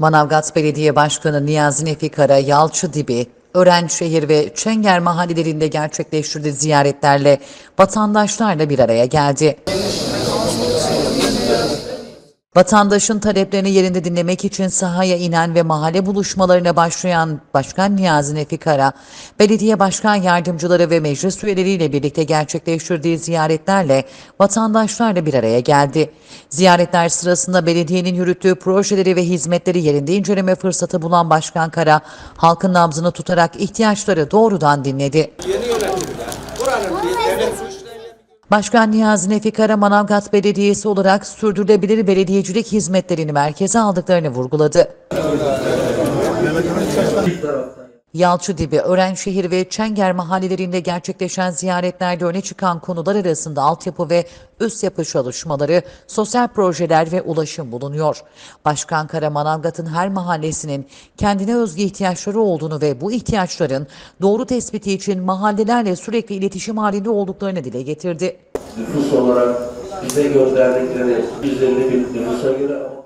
Manavgat Belediye Başkanı Niyazi Nefi Kara, Yalçıdibi, Örenşehir ve Çenger mahallelerinde gerçekleştirdiği ziyaretlerle vatandaşlarla bir araya geldi. Vatandaşın taleplerini yerinde dinlemek için sahaya inen ve mahalle buluşmalarına başlayan Başkan Niyazi Nefi Kara, belediye başkan yardımcıları ve meclis üyeleriyle birlikte gerçekleştirdiği ziyaretlerle vatandaşlarla bir araya geldi. Ziyaretler sırasında belediyenin yürüttüğü projeleri ve hizmetleri yerinde inceleme fırsatı bulan Başkan Kara, halkın nabzını tutarak ihtiyaçları doğrudan dinledi. Yeni yönetimde buranın bir devlet su işleriyle Başkan Niyazi Nefi Kara Manavgat Belediyesi olarak sürdürülebilir belediyecilik hizmetlerini merkeze aldıklarını vurguladı. Yalçıdibi, Örenşehir ve Çenger mahallelerinde gerçekleşen ziyaretlerde öne çıkan konular arasında altyapı ve üst yapı çalışmaları, sosyal projeler ve ulaşım bulunuyor. Başkan Kara Manavgat'ın her mahallesinin kendine özgü ihtiyaçları olduğunu ve bu ihtiyaçların doğru tespiti için mahallelerle sürekli iletişim halinde olduklarını dile getirdi. nüfus olarak bize gönderdikleri 150 bin nüfusa göre